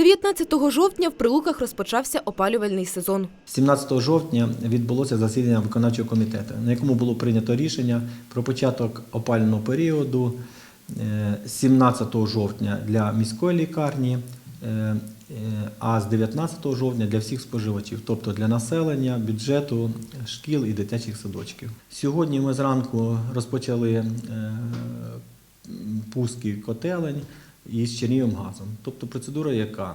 19 жовтня в Прилуках розпочався опалювальний сезон. 17 жовтня відбулося засідання виконавчого комітету, на якому було прийнято рішення про початок опалювального періоду е, 17 жовтня для міської лікарні, е, е, а з 19 жовтня для всіх споживачів, тобто для населення, бюджету, шкіл і дитячих садочків. Сьогодні ми зранку розпочали е, пуски котелень із Чернігівгазом. Тобто процедура яка?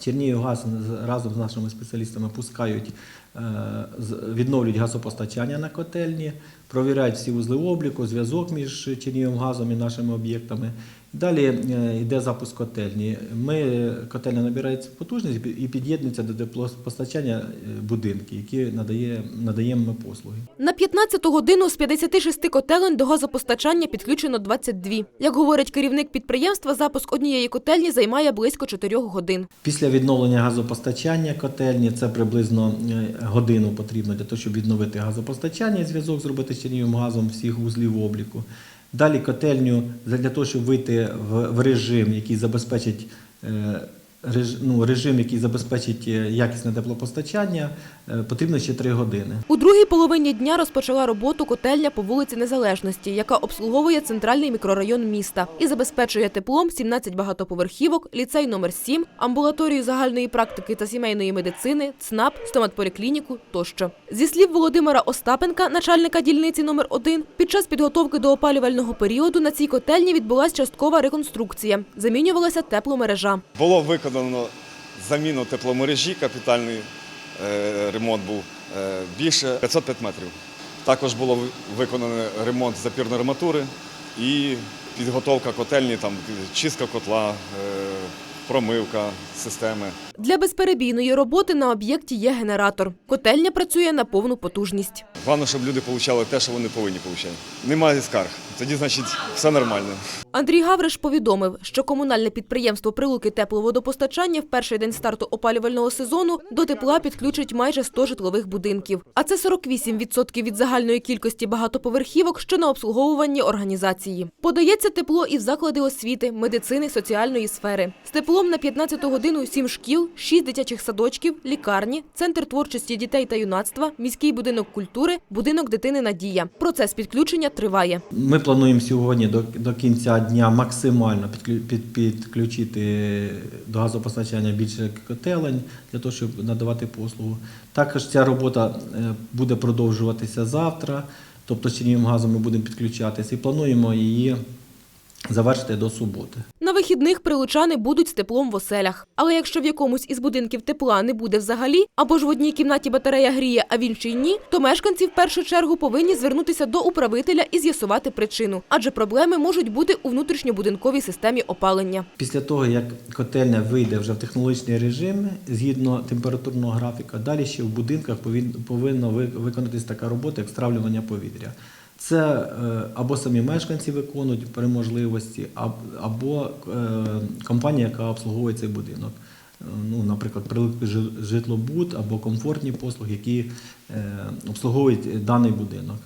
Чернігівгаз з- разом з нашими спеціалістами пускають, е, з- відновлюють газопостачання на котельні, провіряють всі вузли обліку, зв'язок між Чернігівгазом і нашими об'єктами. Далі е, йде запуск котельні. Ми, котельня набирається потужність і під'єднується до теплопостачання е, будинки, які надає, надаємо ми послуги. На 15 годину з 56 котелень до газопостачання підключено 22. Як говорить керівник підприємства, запуск однієї котельні займає близько 4 годин. Після відновлення газопостачання котельні це приблизно е, годину потрібно для того, щоб відновити газопостачання і зв'язок зробити з Чернігівським газом всіх вузлів обліку. Далі котельню для того, щоб вийти в, режим, який забезпечить е, ну, режим, який забезпечить е, якісне теплопостачання, е, потрібно ще 3 години. У другій половині дня розпочала роботу котельня по вулиці Незалежності, яка обслуговує центральний мікрорайон міста і забезпечує теплом 17 багатоповерхівок, ліцей номер 7, амбулаторію загальної практики та сімейної медицини, ЦНАП, стоматполіклініку тощо. Зі слів Володимира Остапенка, начальника дільниці номер 1 під час підготовки до опалювального періоду на цій котельні відбулася часткова реконструкція. Замінювалася тепломережа. Було виконано заміну тепломережі, капітальний е, ремонт був е, більше 505 метрів. Також було виконано ремонт запірної арматури і підготовка котельні, там чистка котла, е, промивка системи. Для безперебійної роботи на об'єкті є генератор. Котельня працює на повну потужність. Головне, щоб люди отримали те, що вони повинні отримати. Немає скарг. Тоді, значить, все нормально. Андрій Гавриш повідомив, що комунальне підприємство Прилуки тепловодопостачання в перший день старту опалювального сезону до тепла підключить майже 100 житлових будинків. А це 48% від загальної кількості багатоповерхівок, що на обслуговуванні організації. Подається тепло і в заклади освіти, медицини, соціальної сфери. З теплом на 15 годину 7 шкіл, 6 дитячих садочків, лікарні, центр творчості дітей та юнацтва, міський будинок культури, будинок дитини Надія. Процес підключення триває. Ми плануємо сьогодні до, до кінця дня максимально підклю- підключити до газопостачання більше котелень для того, щоб надавати послугу. Також ця робота е, буде продовжуватися завтра, тобто з газом ми будемо підключатися і плануємо її завершити до суботи. На вихідних прилучани будуть з теплом в оселях. Але якщо в якомусь із будинків тепла не буде взагалі, або ж в одній кімнаті батарея гріє, а в іншій ні, то мешканці в першу чергу повинні звернутися до управителя і з'ясувати причину, адже проблеми можуть бути у внутрішньобудинковій системі опалення. Після того, як котельня вийде вже в технологічний режим згідно температурного графіка, далі ще в будинках повин- повинна ви- виконатись така робота, як стравлювання повітря. Це е, або самі мешканці виконують при можливості, або е, компанія, яка обслуговує цей будинок. Е, Ну, наприклад, прилипки житлобут або комфортні послуги, які обслуговують даний будинок.